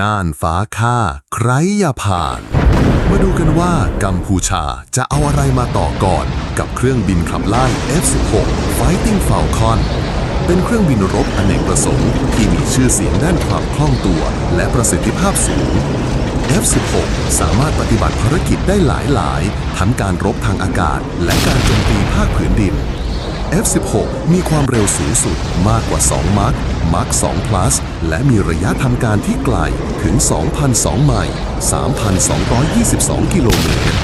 น่านฟ้าค่า ใครอย่าผ่าน มาดูกันว่ากัมพูชาจะเอาอะไรมาต่อก่อน กับเครื่องบินขับไล่ F-16 Fighting Falcon เป็นเครื่องบินรบอเนกประสงค์ที่มีชื่อเสียงด้านความคล่องตัว และประสิทธิภาพสูง F-16 สามารถปฏิบัติภารกิจได้หลายหลาย ทั้งการรบทางอากาศ และการโจมตีภาคผืนดิน F-16 มีความเร็วสูงสุดมากกว่า 2 มัค มัค2 plus และมีระยะทำการที่ไกลถึง 2,002 ไมล์ 3,222 กิโลเมตร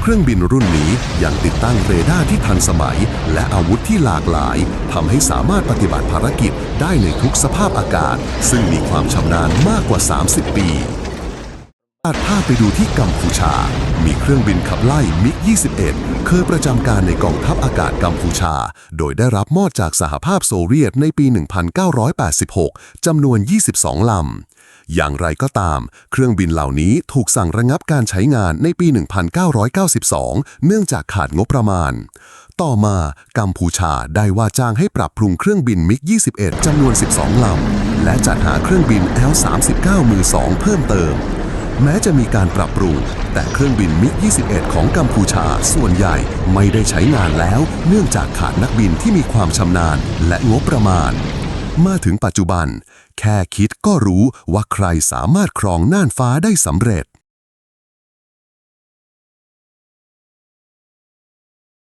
เครื่องบินรุ่นนี้ยังติดตั้งเรดาร์ที่ทันสมัย และอาวุธที่หลากหลายทำให้สามารถปฏิบัติภารกิจได้ในทุกสภาพอากาศ ซึ่งมีความชำนาญมากกว่า 30 ปี ตัดภาไปดูที่กัมพูชา มีเครื่องบินขับไล่มิก 21 เคยประจำการในกองทัพอากาศกัมพูชา โดยได้รับมอบจากสหภาพโซเวียตในปี 1986 จำนวน 22 ลำ อย่างไรก็ตาม เครื่องบินเหล่านี้ถูกสั่งระงับการใช้งานในปี 1992 เนื่องจากขาดงบประมาณ ต่อมากัมพูชาได้ว่าจ้างให้ปรับปรุงเครื่องบินมิก 21 จำนวน 12 ลำ และจัดหาเครื่องบิน L-39 มือ 2 เพิ่มเติม แม้จะมีการปรับปรุง แต่เครื่องบินมิก 21 ของกัมพูชาส่วนใหญ่ไม่ได้ใช้งานแล้ว เนื่องจากขาดนักบินที่มีความชำนาญและงบประมาณ มาถึงปัจจุบัน แค่คิดก็รู้ว่าใครสามารถครองน่านฟ้าได้สำเร็จ